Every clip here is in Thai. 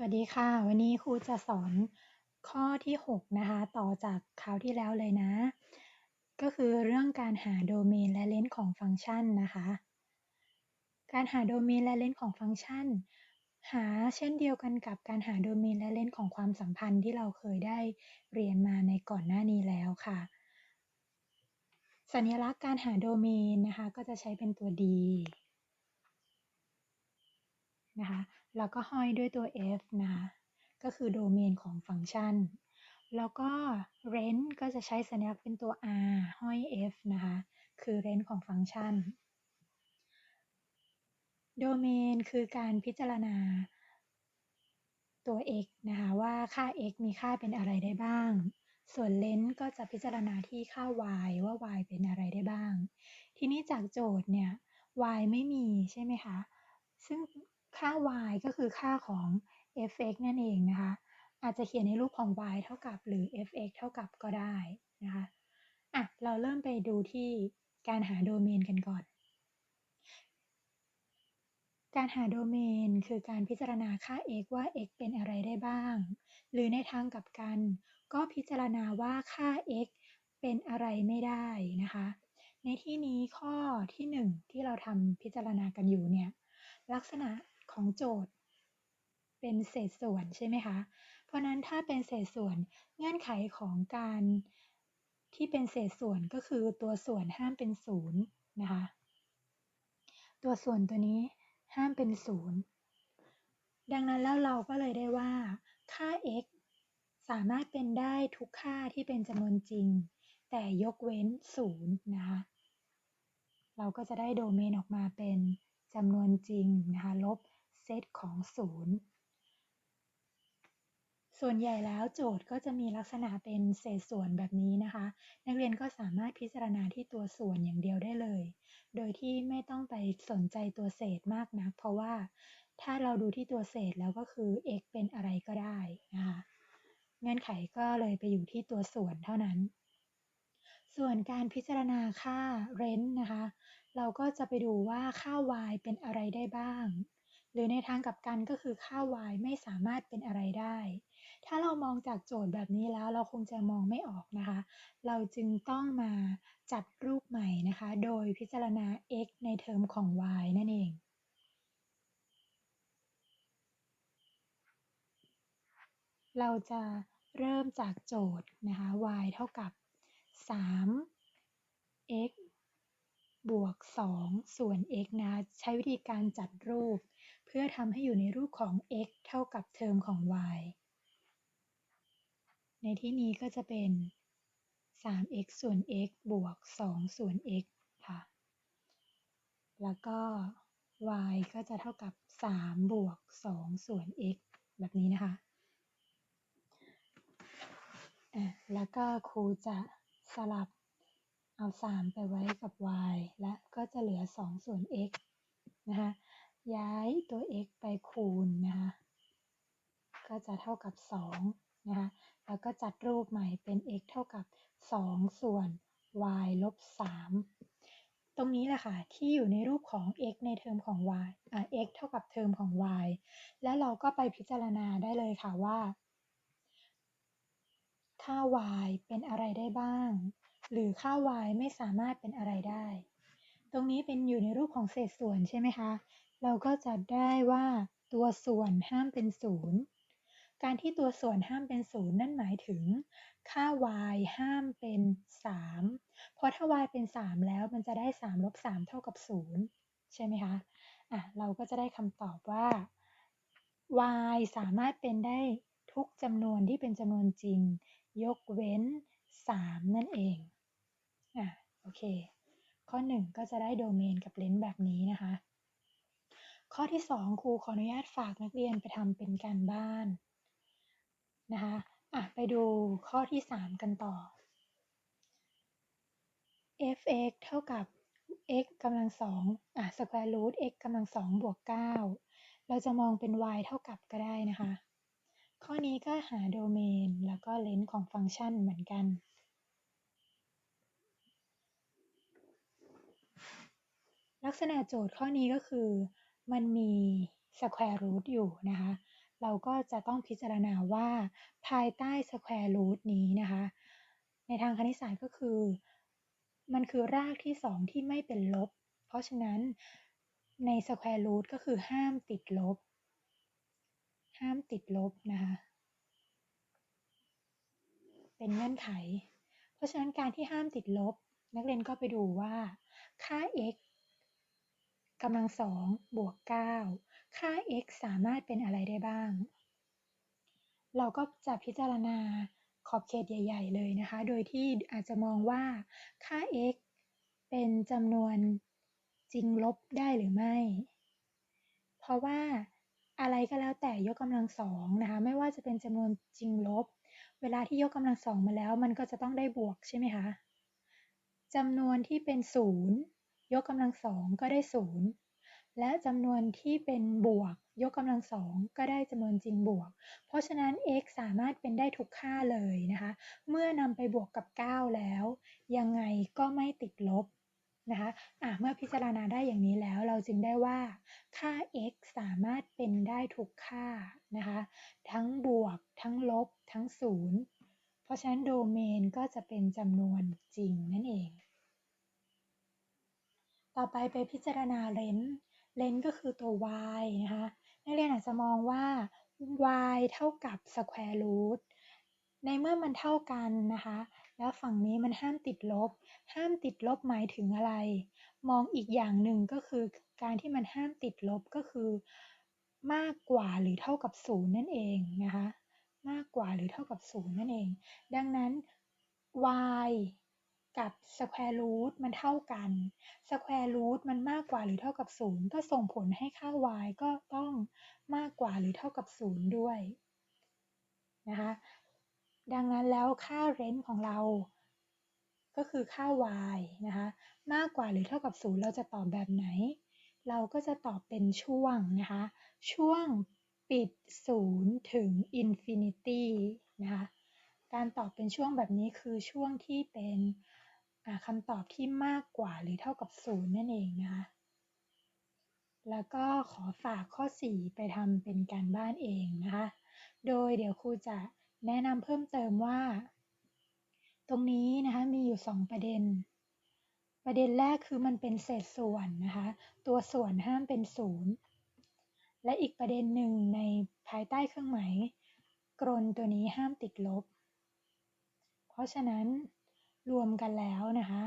สวัสดีค่ะ วันนี้ครูจะสอนข้อที่ 6 นะคะ ต่อจากคราวที่แล้วเลยนะ ก็คือเรื่องการหาโดเมนและเลนส์ของฟังก์ชันนะคะ การหาโดเมนและเลนส์ของฟังก์ชัน หาเช่นเดียวกันกับการหาโดเมนและเลนส์ของความสัมพันธ์ที่เราเคยได้เรียนมาในก่อนหน้านี้แล้วค่ะ สัญลักษณ์การหาโดเมนนะคะ ก็จะใช้เป็นตัว D นะคะ แล้วก็ห้อยด้วยตัว f นะก็คือโดเมนของฟังก์ชัน แล้วก็ range ก็จะใช้สัญลักษณ์เป็นตัว r ห้อย f นะคะคือ range ของฟังก์ชัน โดเมนคือการพิจารณาตัว x นะคะว่าค่า x มีค่าเป็นอะไรได้บ้าง ส่วน length ก็จะพิจารณาที่ค่า y ว่า y เป็นอะไรได้บ้าง ทีนี้จากโจทย์เนี่ย y ไม่มีใช่ไหมคะ ซึ่ง ค่า y ก็คือค่าของ f(x) นั่นเองนะคะ อาจจะเขียนในรูปของ y เท่ากับหรือ f(x) เท่ากับก็ได้นะคะอะเราเริ่มไปดูที่การหาโดเมนกันก่อน การหาโดเมนคือการพิจารณาค่า x ว่า x เป็นอะไรได้บ้าง หรือในทางกลับกัน ก็พิจารณาว่าค่า x เป็นอะไรไม่ได้นะคะ ในที่นี้ข้อที่ 1 ที่เราทำพิจารณากันอยู่เนี่ยลักษณะ ของโจทย์ เป็นเศษส่วนใช่ไหมคะ เพราะนั้นถ้าเป็นเศษส่วนเงื่อนไขของการที่เป็นเศษส่วนก็คือตัวส่วนห้ามเป็นศูนย์นะคะ ตัวส่วนตัวนี้ห้ามเป็นศูนย์ดังนั้นแล้วเราก็เลยได้ว่าค่า x สามารถเป็นได้ทุกค่าที่เป็นจำนวนจริง แต่ยกเว้นศูนย์นะคะ เราก็จะได้โดเมนออกมาเป็นจำนวนจริงนะคะลบ เซตของศูนย์ส่วนใหญ่แล้วโจทย์ก็จะมีลักษณะเป็นเศษส่วนแบบนี้นะคะ นักเรียนก็สามารถพิจารณาที่ตัวส่วนอย่างเดียวได้เลย โดยที่ไม่ต้องไปสนใจตัวเศษมากนัก เพราะว่าถ้าเราดูที่ตัวเศษแล้วก็คือ x เป็นอะไรก็ได้นะคะเงื่อนไขก็เลยไปอยู่ที่ตัวส่วนเท่านั้น ส่วนการพิจารณาค่า rent นะคะ เราก็จะไปดูว่าค่า y เป็นอะไรได้บ้าง หรือในทางกลับกันก็คือค่า y ไม่สามารถเป็นอะไรได้ ถ้าเรามองจากโจทย์แบบนี้แล้วเราคงจะมองไม่ออกนะคะ เราจึงต้องมาจัดรูปใหม่นะคะ โดยพิจารณา x ในเทอมของ y นั่นเองเราจะเริ่มจากโจทย์นะคะ y เท่ากับ 3 x บวก 2 ส่วน x นะ ใช้วิธีการจัดรูป เพื่อทำให้อยู่ในรูปของ x เท่ากับเทอมของ y ในที่นี้ก็จะเป็น 3x ส่วน x บวก 2 ส่วน x ค่ะ แล้วก็ y ก็จะเท่ากับ 3 บวก 2 ส่วน x แบบนี้นะคะ แล้วก็ครูจะสลับเอา 3 ไปไว้กับ y และก็จะเหลือ 2 ส่วน x นะคะ ย้ายตัว x ไปคูณนะคะก็จะเท่ากับ2นะคะแล้วก็จัดรูปใหม่เป็น x เท่ากับ 2 ส่วน y ลบ 3 ตรงนี้แหละค่ะ ที่อยู่ในรูปของ x ในเทอมของ y อ่า x เท่ากับเทอมของ y และเราก็ไปพิจารณาได้เลยค่ะว่าค่า y เป็นอะไรได้บ้าง หรือค่า y ไม่สามารถเป็นอะไรได้ ตรงนี้เป็นอยู่ในรูปของเศษส่วนใช่ไหมคะ เราก็จะได้ว่าตัวส่วนห้ามเป็นศูนย์การที่ตัวส่วนห้ามเป็นศูนย์นั่นหมายถึง ค่า y ห้ามเป็น 3 เพราะถ้า y เป็น 3 แล้วมันจะได้3ลบ3เท่ากับ 0 ใช่ไหมคะอะเราก็จะได้คำตอบว่า y สามารถเป็นได้ทุกจำนวนที่เป็นจำนวนจริง ยกเว้น 3 นั่นเองอะโอเค ข้อ 1 ก็จะได้โดเมนกับเลนส์แบบนี้นะคะ ข้อที่ 2 ครูขออนุญาตฝากนักเรียนไปทำเป็นการบ้านนะคะอะไปดูข้อที่ 3 กันต่อ f(x) เท่ากับ x กำลังสองอะ square root x กำลังสองบวก 9 เราจะมองเป็น y เท่ากับก็ได้นะคะ ข้อนี้ก็หาโดเมนแล้วก็เลนส์ของฟังก์ชันเหมือนกัน ลักษณะโจทย์ข้อนี้ก็คือ มันมี square root อยู่นะคะ เราก็จะต้องพิจารณาว่าภายใต้ square root นี้นะคะ ในทางคณิตศาสตร์ก็คือ มันคือรากที่ 2 ที่ไม่เป็นลบ เพราะฉะนั้นใน square root ก็คือห้ามติดลบ ห้ามติดลบนะคะ เป็นเงื่อนไข เพราะฉะนั้นการที่ห้ามติดลบ นักเรียนก็ไปดูว่าค่า x กำลังสองบวก9ค่า x สามารถเป็นอะไรได้บ้าง เราก็จะพิจารณาขอบเขตใหญ่ ๆ เลยนะคะ โดยที่อาจจะมองว่าค่า x เป็นจำนวนจริงลบได้หรือไม่ เพราะว่าอะไรก็แล้วแต่ยกกำลังสองนะคะ ไม่ว่าจะเป็นจำนวนจริงลบ เวลาที่ยกกำลังสองมาแล้ว มันก็จะต้องได้บวกใช่ไหมคะจำนวนที่เป็นศูนย์ ยกกำลังสองก็ได้ศูนย์และจำนวนที่เป็นบวก ยกกำลังสองก็ได้จำนวนจริงบวก เพราะฉะนั้น x สามารถเป็นได้ทุกค่าเลยนะคะ เมื่อนำไปบวกกับ 9 แล้ว ยังไงก็ไม่ติดลบนะคะะเมื่อพิจารณาได้อย่างนี้แล้วเราจึงได้ว่า ค่า x สามารถเป็นได้ทุกค่านะคะ ทั้งบวก ทั้งลบ ทั้งศูนย์เพราะฉะนั้นโดเมนก็จะเป็นจำนวนจริงนั่นเอง ต่อไปไปพิจารณาเลนส์เลนส์ก็คือตัว y นะคะนักเรียนอาจจะมองว่า y เท่ากับ square root ในเมื่อมันเท่ากันนะคะ แล้วฝั่งนี้มันห้ามติดลบ ห้ามติดลบหมายถึงอะไร มองอีกอย่างหนึ่งก็คือการที่มันห้ามติดลบก็คือ มากกว่าหรือเท่ากับศูนย์นั่นเองนะคะ มากกว่าหรือเท่ากับศูนย์นั่นเอง ดังนั้น y กับ square root มันเท่ากัน square root มันมากกว่าหรือเท่ากับศูนย์ก็ส่งผลให้ค่า y ก็ต้องมากกว่าหรือเท่ากับศูนย์ด้วยนะคะดังนั้นแล้วค่า range ของเรา ก็คือค่า y นะคะมากกว่าหรือเท่ากับศูนย์เราจะตอบแบบไหน เราก็จะตอบเป็นช่วงนะคะช่วงปิดศูนย์ถึง infinity นะคะการตอบเป็นช่วงแบบนี้คือช่วงที่เป็น คำตอบที่มากกว่าหรือเท่ากับศูนย์นั่นเองนะคะแล้วก็ขอฝากข้อ 4 ไปทำเป็นการบ้านเองนะคะ โดยเดี๋ยวครูจะแนะนำเพิ่มเติมว่า ตรงนี้นะคะมีอยู่ 2 ประเด็น ประเด็นแรกคือมันเป็นเศษส่วนนะคะ ตัวส่วนห้ามเป็นศูนย์และอีกประเด็นหนึ่งในภายใต้เครื่องหมายกรนตัวนี้ห้ามติดลบ เพราะฉะนั้น รวมกันแล้วนะคะ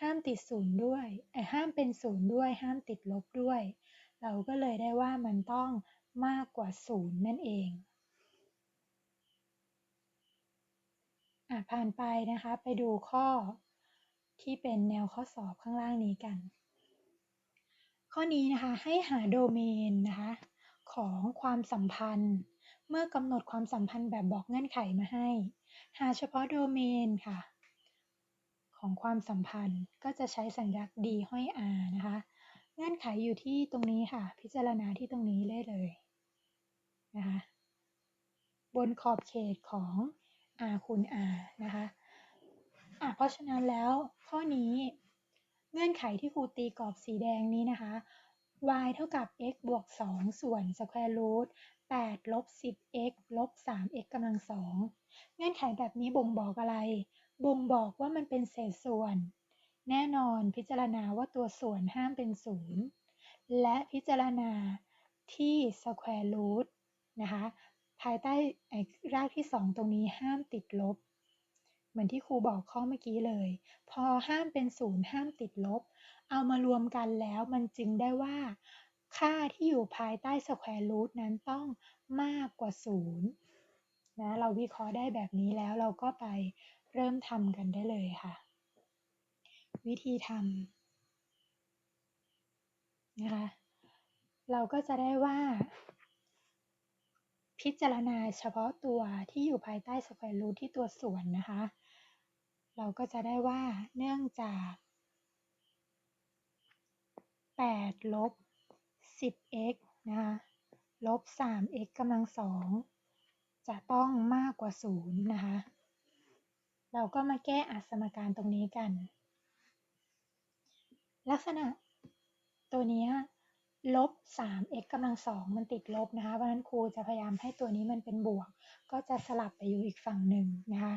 ห้ามติดศูนย์ด้วยห้ามเป็นศูนย์ด้วย ห้ามติดลบด้วย เราก็เลยได้ว่ามันต้องมากกว่าศูนย์นั่นเองอะผ่านไปนะคะ ไปดูข้อที่เป็นแนวข้อสอบข้างล่างนี้กัน ข้อนี้นะคะให้หาโดเมนนะคะของความสัมพันธ์ เมื่อกำหนดความสัมพันธ์แบบบอกเงื่อนไขมาให้ หาเฉพาะโดเมนค่ะ ของความสัมพันธ์ ก็จะใช้สัญลักษณ์ d ห้อย r นะคะ เงื่อนไขอยู่ที่ตรงนี้ค่ะ พิจารณาที่ตรงนี้ได้เลยนะคะบนขอบเขตของ r คูณ r นะคะอะเพราะฉะนั้นแล้วข้อนี้เงื่อนไขที่ครูตีกรอบสีแดงนี้นะคะ y เท่ากับ x บวก 2 ส่วน square root 8ลบ 10x ลบ 3x กำลัง2เงื่อนไขแบบนี้บ่งบอกอะไร บ่งบอกว่ามันเป็นเศษส่วน แน่นอนพิจารณาว่าตัวส่วนห้ามเป็นศูนย์และพิจารณาที่ square root นะคะภายใต้รากที่ 2 ตรงนี้ห้ามติดลบ เหมือนที่ครูบอกข้อเมื่อกี้เลย พอห้ามเป็นศูนย์ห้ามติดลบ เอามารวมกันแล้วมันจึงได้ว่า ค่าที่อยู่ภายใต้ square root นั้นต้องมากกว่าศูนย์นะเราวิเคราะห์ได้แบบนี้แล้วเราก็ไป เริ่มทำกันได้เลยค่ะ วิธีทำนะคะ เราก็จะได้ว่า พิจารณาเฉพาะตัวที่อยู่ภายใต้สแควร์รูทที่ตัวส่วนนะคะ เราก็จะได้ว่าเนื่องจาก 8 ลบ 10x นะคะลบ 3x กำลังสองจะต้องมากกว่า 0 นะคะ เราก็มาแก้อัสมการตรงนี้กัน ลักษณะตัวนี้ลบ 3x กำลังสองมันติดลบนะคะ เพราะฉะนั้นครูจะพยายามให้ตัวนี้มันเป็นบวก ก็จะสลับไปอยู่อีกฝั่งหนึ่งนะคะ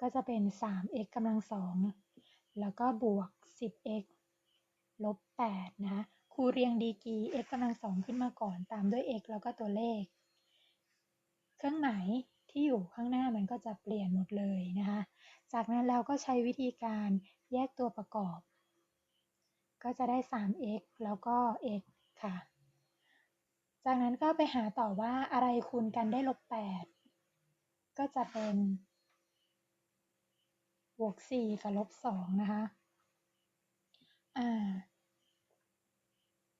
ก็จะเป็น 3x กำลังสองแล้วก็บวก 10x ลบ 8 นะคะ ครูเรียงดีกรี x กำลังสองขึ้นมาก่อน ตามด้วย x แล้วก็ตัวเลข เครื่องหมาย ที่อยู่ข้างหน้ามันก็จะเปลี่ยนหมดเลยนะคะ จากนั้นเราก็ใช้วิธีการแยกตัวประกอบ ก็จะได้ 3x แล้วก็ x ค่ะ จากนั้นก็ไปหาต่อว่าอะไรคูณกันได้ลบ 8 ก็จะเป็นบวก 4 กับลบ 2 นะคะ อ่า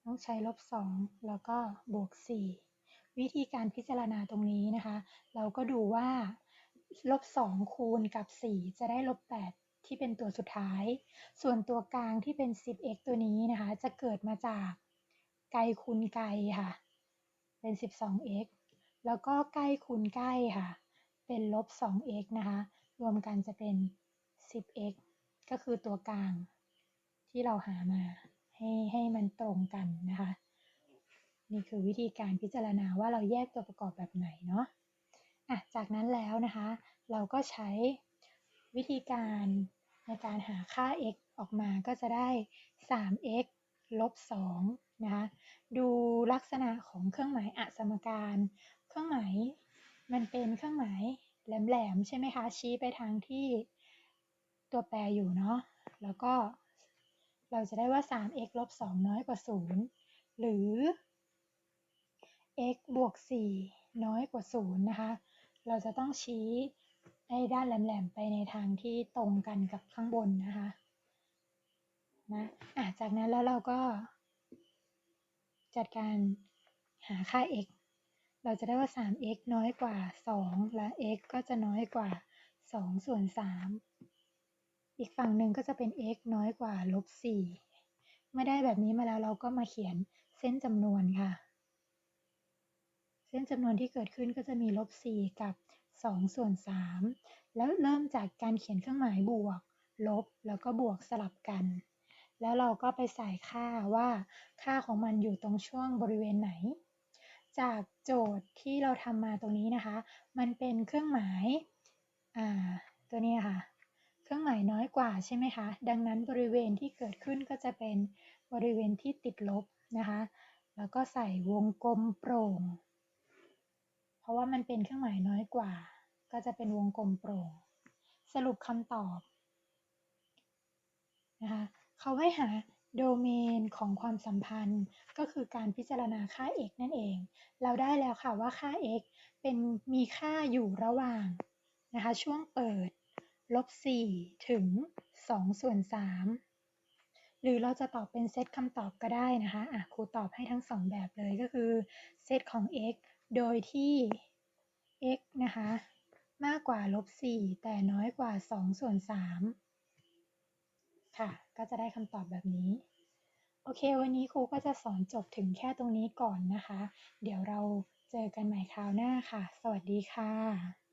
ต้องใช้ลบ 2 แล้วก็บวก 4 วิธีการพิจารณาตรงนี้นะคะ เราก็ดูว่าลบ2คูณกับ 4 จะได้ลบ8ที่เป็นตัวสุดท้าย ส่วนตัวกลางที่เป็น 10x ตัวนี้นะคะ จะเกิดมาจากไกลคูณไกลค่ะ เป็น 12x แล้วก็ใกล้คูณใกล้ค่ะ เป็นลบ 2x นะคะ รวมกันจะเป็น 10x ก็คือตัวกลางที่เราหามาให้ให้มันตรงกันนะคะ นี่คือวิธีการพิจารณาว่าเราแยกตัวประกอบแบบไหนเนาะอะจากนั้นแล้วนะคะ เราก็ใช้วิธีการในการหาค่า x ออกมาก็จะได้ 3x ลบ2นะคะ ดูลักษณะของเครื่องหมายอสมการ เครื่องหมายมันเป็นเครื่องหมายแหลมๆใช่ไหมคะ ชี้ไปทางที่ตัวแปรอยู่เนาะ แล้วก็เราจะได้ว่า 3x ลบ2น้อยกว่า 0 หรือ x บวก 4 น้อยกว่า 0 นะคะ เราจะต้องชี้ให้ด้านแหลมๆ ไปในทางที่ตรงกันกับข้างบนนะคะ นะอะจากนั้นแล้วเราก็ จัดการหาค่า x เราจะได้ว่า 3x น้อยกว่า 2 และ x ก็จะน้อยกว่า 2 ส่วน 3 อีกฝั่งหนึ่งก็จะเป็น x น้อยกว่าลบ4เมื่อได้แบบนี้มาแล้วเราก็มาเขียนเส้นจำนวนค่ะ เส้นจำนวนที่เกิดขึ้นก็จะมีลบ 4 กับ 2 ส่วน 3 แล้วเริ่มจากการเขียนเครื่องหมายบวก ลบ แล้วก็บวกสลับกัน แล้วเราก็ไปใส่ค่าว่าค่าของมันอยู่ตรงช่วงบริเวณไหน จากโจทย์ที่เราทำมาตรงนี้นะคะ มันเป็นเครื่องหมายตัวนี้ค่ะ เครื่องหมายน้อยกว่าใช่ไหมคะ ดังนั้นบริเวณที่เกิดขึ้นก็จะเป็นบริเวณที่ติดลบนะคะ แล้วก็ใส่วงกลมโปร่ง ราะว่ามันเป็นเครื่องหมายน้อยกว่า ก็จะเป็นวงกลมโปร่ง สรุปคำตอบนะคะเขาให้หาโดเมนของความสัมพันธ์ก็คือการพิจารณาค่า x นั่นเอง เราได้แล้วค่ะว่าค่า x เป็นมีค่าอยู่ระหว่างนะคะช่วงเปิดลบ 4 ถึง 2 ส่วน 3 หรือเราจะตอบเป็นเซตคำตอบก็ได้นะคะอะครูตอบให้ทั้งสองแบบเลยก็คือเซตของ x โดยที่ x นะคะ มากกว่าลบ 4 แต่น้อยกว่า 2 ส่วน 3 ค่ะ ก็จะได้คำตอบแบบนี้ โอเค วันนี้ครูก็จะสอนจบถึงแค่ตรงนี้ก่อนนะคะ เดี๋ยวเราเจอกันใหม่คราวหน้าค่ะ สวัสดีค่ะ